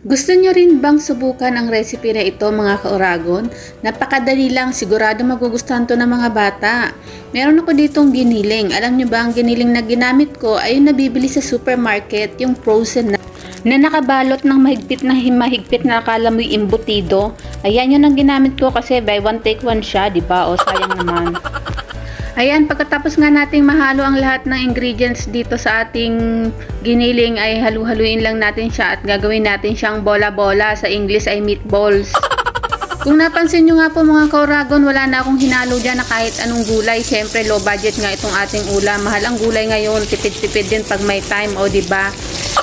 Gusto nyo rin bang subukan ang recipe na ito mga kauragon? Napakadali lang, sigurado magugustuhan to ng mga bata. Meron ako ditong giniling. Alam nyo ba ang giniling na ginamit ko ay yung nabibili sa supermarket, yung frozen na na nakabalot ng mahigpit na mahigpit na akala mo yung imbutido. Ayan yun ang ginamit ko kasi buy one take one siya, di ba? O sayang naman. Ayan, pagkatapos nga nating mahalo ang lahat ng ingredients dito sa ating giniling ay halu-haluin lang natin siya at gagawin natin siyang bola-bola. Sa English ay meatballs. Kung napansin nyo nga po mga kauragon, wala na akong hinalo dyan na kahit anong gulay. Siyempre, low budget nga itong ating ulam. Mahal ang gulay ngayon. Tipid-tipid din pag may time, o di ba?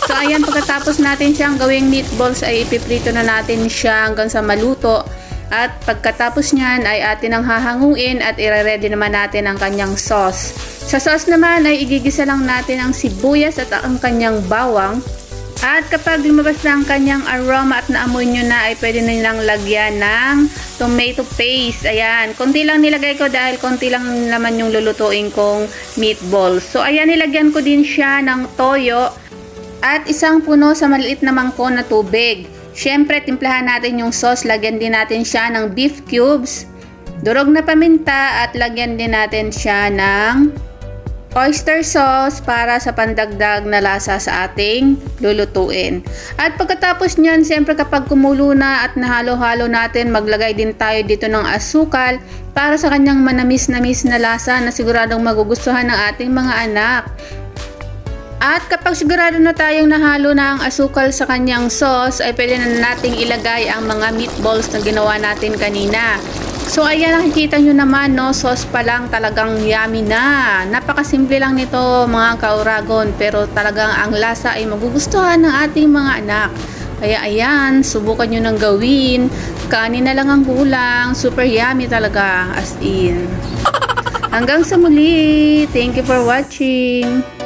So, ayan, pagkatapos natin siyang gawing meatballs, ay ipiprito na natin siya hanggang sa maluto. At pagkatapos niyan ay atin ang hahanguin at ire-ready naman natin ang kanyang sauce. Sa sauce naman ay igigisa lang natin ang sibuyas at ang kanyang bawang. At kapag lumabas na ang kanyang aroma at naamoy nyo na ay pwede na nilang lagyan ng tomato paste. Ayan, konti lang nilagay ko dahil konti lang naman yung lulutuin kong meatballs. So ayan, nilagyan ko din siya ng toyo at isang puno sa maliit na mangkon na tubig. Siyempre, timplahan natin yung sauce. Lagyan din natin siya ng beef cubes, durog na paminta at lagyan din natin siya ng oyster sauce para sa pandagdag na lasa sa ating lulutuin. At pagkatapos niyan, siyempre kapag kumulo na at nahalo-halo natin, maglagay din tayo dito ng asukal para sa kanyang manamis-namis na lasa na siguradong magugustuhan ng ating mga anak. At kapag sigurado na tayong nahalo na ang asukal sa kanyang sauce, ay pwede na nating ilagay ang mga meatballs na ginawa natin kanina. So ayan nakikita nyo naman no, sauce pa lang talagang yummy na. Napakasimple lang nito mga kauragon pero talagang ang lasa ay magugustuhan ng ating mga anak. Kaya ayan, subukan nyo nang gawin. Kanin na lang ang kulang. Super yummy talaga as in. Hanggang sa muli. Thank you for watching.